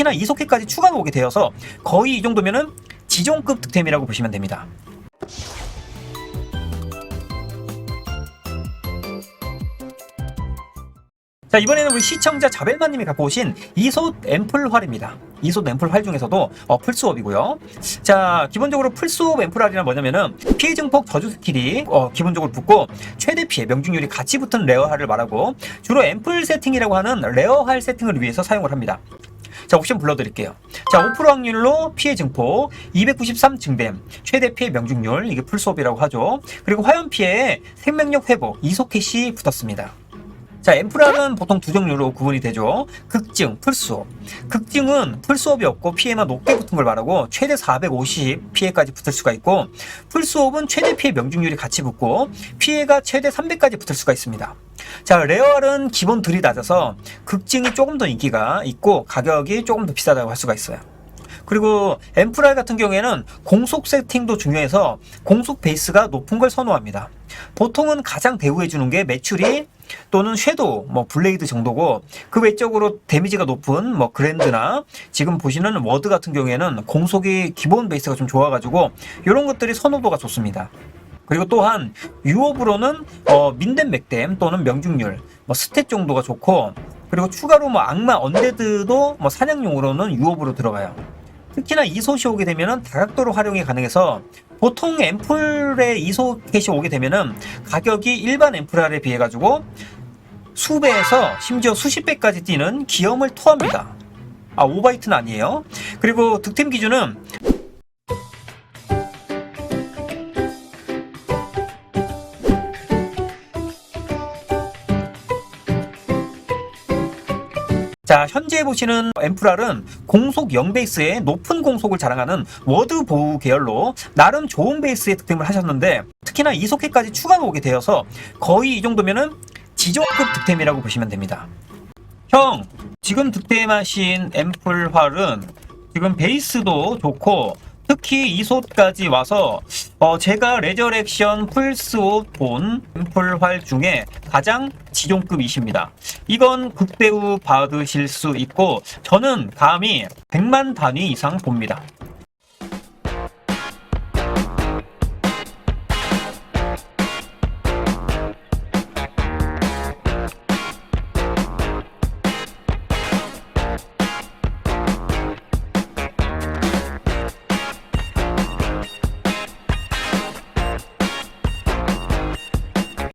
특히나 이속해까지 추가로 오게 되어서 거의 이 정도면은 지존급 득템이라고 보시면 됩니다. 자 이번에는 우리 시청자 자벨마님이 갖고 오신 이솥 앰플 활입니다. 이솥 앰플 활 중에서도 어, 풀스업이고요. 자 기본적으로 풀스업 앰플 활이란 뭐냐면은 피해 증폭 저주 스킬이 어, 기본적으로 붙고 최대 피해 명중률이 같이 붙은 레어활을 말하고 주로 앰플 세팅이라고 하는 레어활 세팅을 위해서 사용을 합니다. 자 옵션 불러드릴게요. 자 5% 확률로 피해 증폭 293 증댐 최대 피해 명중률 이게 풀스업이라고 하죠. 그리고 화염 피해 생명력 회복 캐시 붙었습니다. 자, 앰플화는 보통 두 종류로 구분이 되죠. 극증, 풀수업. 극증은 풀수업이 없고 피해만 높게 붙은 걸 말하고 최대 450 피해까지 붙을 수가 있고 풀수업은 최대 피해 명중률이 같이 붙고 피해가 최대 300까지 붙을 수가 있습니다. 자, 레어알은 기본 들이 낮아서 극증이 조금 더 인기가 있고 가격이 조금 더 비싸다고 할 수가 있어요. 그리고 앰플알 같은 경우에는 공속 세팅도 중요해서 공속 베이스가 높은 걸 선호합니다. 보통은 가장 대우해 주는 게 매출이 또는 섀도우, 뭐 블레이드 정도고 그 외적으로 데미지가 높은 뭐 그랜드나 지금 보시는 워드 같은 경우에는 공속이 기본 베이스가 좀 좋아가지고 이런 것들이 선호도가 좋습니다. 그리고 또한 유업으로는 어, 민댐 맥댐 또는 명중률, 뭐 스탯 정도가 좋고 그리고 추가로 뭐 악마 언데드도 뭐 사냥용으로는 유업으로 들어가요. 특히나 이소시 오게 되면은 다각도로 활용이 가능해서 보통 앰플에 이소켓이 오게 되면은 가격이 일반 앰플알에 비해 가지고 수배에서 심지어 수십 배까지 뛰는 기염을 토합니다. 아, 5바이트는 아니에요. 그리고 득템 기준은 자, 현재 보시는 앰플알은 공속 0베이스의 높은 공속을 자랑하는 워드 보우 계열로 나름 좋은 베이스의 득템을 하셨는데 특히나 이속해까지 추가로 오게 되어서 거의 이 정도면은 지존급 득템이라고 보시면 됩니다. 형, 지금 득템하신 앰플활은 지금 베이스도 좋고 특히 이솥까지 와서 어, 제가 레저렉션 풀스옷 본 앰플활 중에 가장 지존급이십니다. 이건 극대우 받으실 수 있고 저는 감히 100만 단위 이상 봅니다.